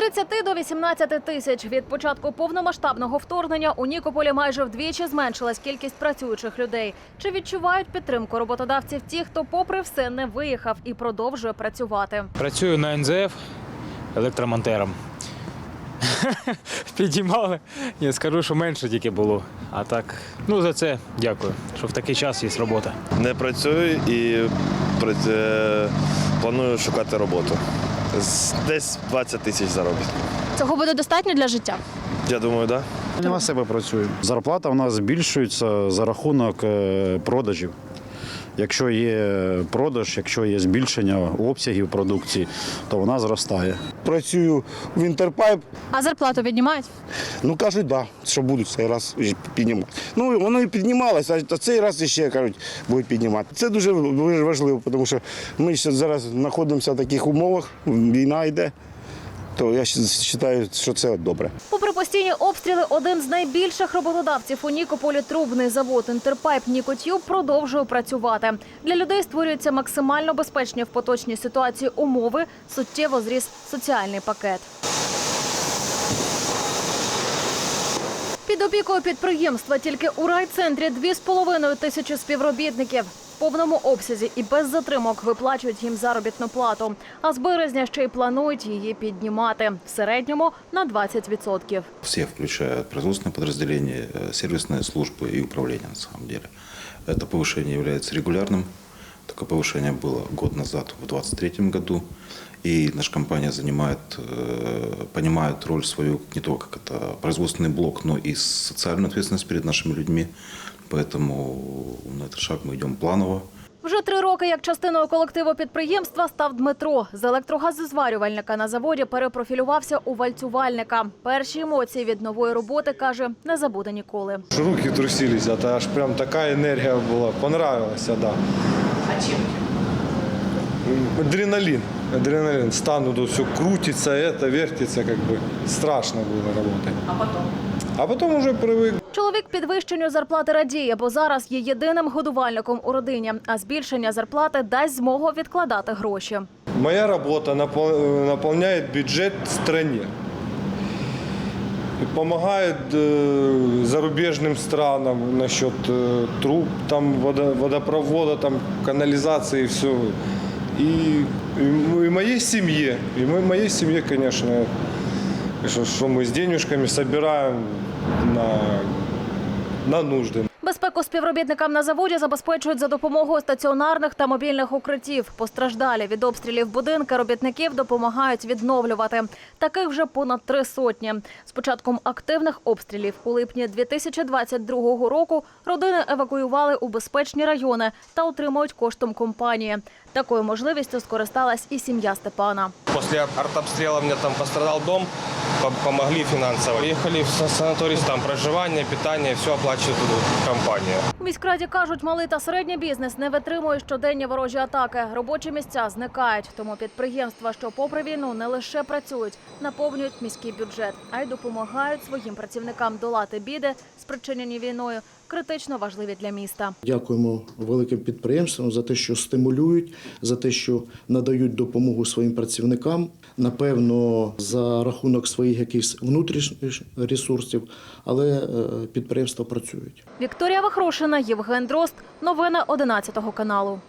30 до 18 тисяч від початку повномасштабного вторгнення у Нікополі майже вдвічі зменшилась кількість працюючих людей. Чи відчувають підтримку роботодавців ті, хто, попри все, не виїхав і продовжує працювати? Працюю на НЗФ електромонтером. Підіймали. Ні, скажу, що менше тільки було. А так, ну за це дякую, що в такий час є робота. Не працюю і е, планую шукати роботу. Десь 20 тисяч заробітку. Цього буде достатньо для життя. Я думаю, так. Да? На себе працюємо. Зарплата у нас збільшується за рахунок е, продажів. Якщо є продаж, якщо є збільшення обсягів продукції, то вона зростає. Працюю в Інтерпайп. А зарплату піднімають? Ну кажуть, да, що будуть цей раз піднімати. Ну воно і піднімалося, а цей раз ще кажуть, будуть піднімати. Це дуже дуже важливо, тому що ми ще зараз знаходимося в таких умовах, війна йде. То я вважаю, що це добре. Попри постійні обстріли, один з найбільших роботодавців у Нікополі трубний завод Інтерпайп Нікотюб продовжує працювати. Для людей створюються максимально безпечні в поточній ситуації умови. Суттєво зріс соціальний пакет. Під опікою підприємства тільки у райцентрі 2,5 тисячі співробітників В повному обсязі і без затримок виплачують їм заробітну плату. А з березня ще й планують її піднімати в середньому на 20%. Все, включая производственное подразделение, э, сервисные службы и управление на самом деле. Это повышение является регулярным. Такое повышение было год назад, в 2023 году. И наша компания занимает, э, понимает роль свою не только как это производственный блок, но и социальную ответственность перед нашими людьми. Поэтому на этот шаг мы идем планово. Вже три роки як частиною колективу підприємства став Дмитро. З електрогазозварювальника на заводі перепрофілювався у вальцювальника. Перші емоції від нової роботи каже, не забуде ніколи. Аж Руки трусились, это аж прям такая энергия была. Понравилось, да. А чем? Адреналин. Адреналин. Стану тут все крутится, это вертится, как бы страшно было работать. А потом? А потом уже привык. Чоловік підвищенню зарплати радіє, бо зараз є єдиним годувальником у родині. А збільшення зарплати дасть змогу відкладати гроші. Моя работа напол- наполняет бюджет стране. И Помогает э, зарубежным странам насчет э, труб, там, водо- водопровода, там, канализации и все. И, и, м- и моей семье, и мы, моей семье, конечно, что, что мы с денежками собираем на, на нужды. Безпеку співробітникам на заводі забезпечують за допомогою стаціонарних та мобільних укриттів. Постраждалі від обстрілів будинки робітників допомагають відновлювати. Таких вже понад три сотні. З початком активних обстрілів у липні 2022 року родини евакуювали у безпечні райони та отримують коштом компанії. Такою можливістю скористалась і сім'я Степана. После артобстрела у там пострадал дом, помогли финансово. Ехали в санаторій, там проживання, питання, все оплачує тут компанія. У міськраді кажуть, малий та середній бізнес не витримує щоденні ворожі атаки. Робочі місця зникають. Тому підприємства, що попри війну не лише працюють, наповнюють міський бюджет, а й допомагають своїм працівникам долати біди, спричинені війною, критично важливі для міста. Дякуємо великим підприємствам за те, що стимулюють, за те, що надають допомогу своїм працівникам. Напевно, за рахунок своїх якихось внутрішніх ресурсів, але е, підприємства працюють. Вікторія Вахрошина, Євген Дрозд. Новини 11 каналу.